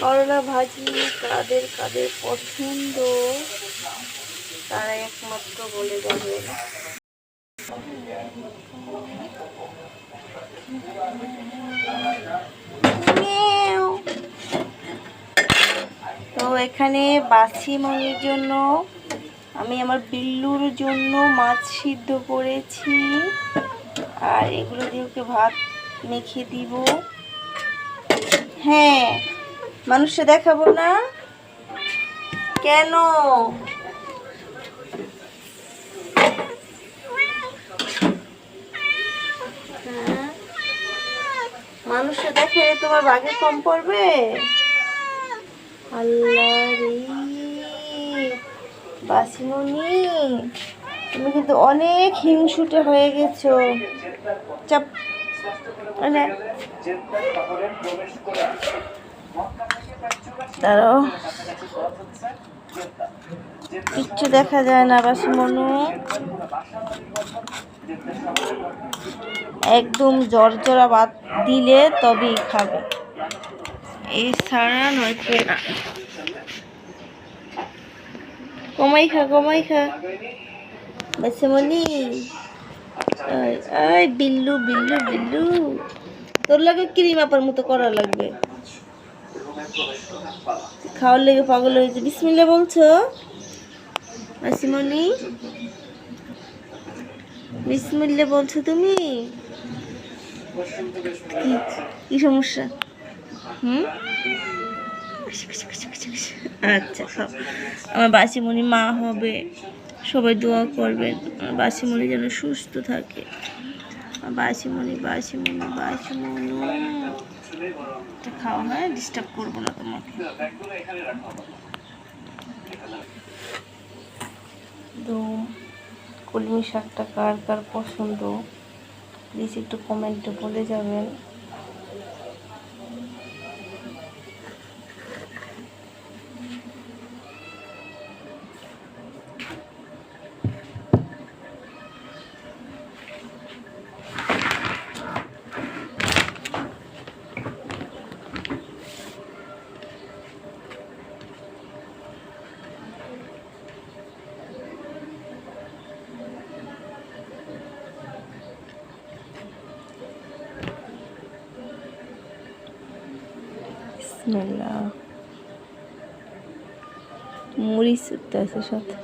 করলা? ভাজি কাদের কাদের পছন্দ? তারা একমাত্র বলে মিয়াও। তো এখানে বাসি মনির জন্য আমি আমার বিল্লুর জন্য মাছ সিদ্ধ করেছি। আর এগুলো দিয়ে ওকে ভাত মেখে দিব। হ্যাঁ মানুষে দেখাবো না? কেন? হ্যাঁ? মানুষে দেখে তোমার বাঘে কম পড়বে? আল্লাহ বাসিমণি তুমি কিন্তু অনেক হিংসুটে হয়ে গেছো। চাপ মানে দাঁড়াও। কিচ্ছু দেখা যায় না বাসিমনু একদম জর্জরা বাদ দিলে তবেই খাবে। এই এছাড়া নয়তো না কমাই খা কমাই খা বাসিমণি আই বিল্লু বিল্লু বিল্লু। তোর লাগে ক্রিম আপার মতো করা লাগবে। খাওয়ার লেগে পাগল হয়েছে বিসমিল্লা বলছো? মাসিমণি? বিসমিল্লা বলছো তুমি? কি সমস্যা? হুম? আচ্ছা খাও আমার বাসিমণি মা হবে, সবাই দোয়া করবেন। আমার বাসিমণি যেন সুস্থ থাকে। বাসিমণি বাসিমণি বাসিমণি। খাওয়া হয় ডিস্টার্ব করব না তোমাকে। তো কলমি শাকটা কার কার পছন্দ? প্লিজ একটু কমেন্টে বলে যাবেন। বিসমিল্লাহ মুড়ি সুটতে আছে সাথে